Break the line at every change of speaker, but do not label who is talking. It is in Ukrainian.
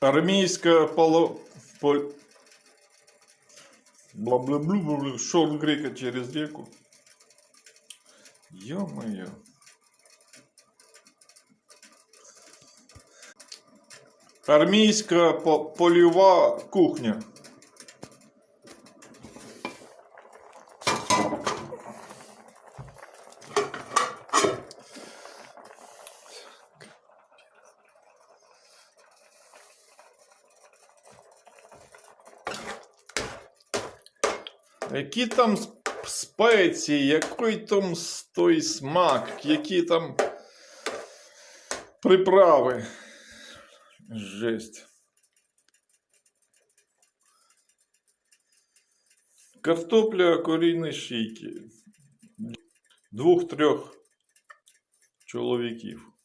Армійська поло... Поль... бла-бла-блуб шорт грека через реку. Ё-моё. Армійська по- польова кухня. Які там спеції, який там той смак, які там приправи. Жесть. Картопля корінні шийки. Двох-трьох чоловіків.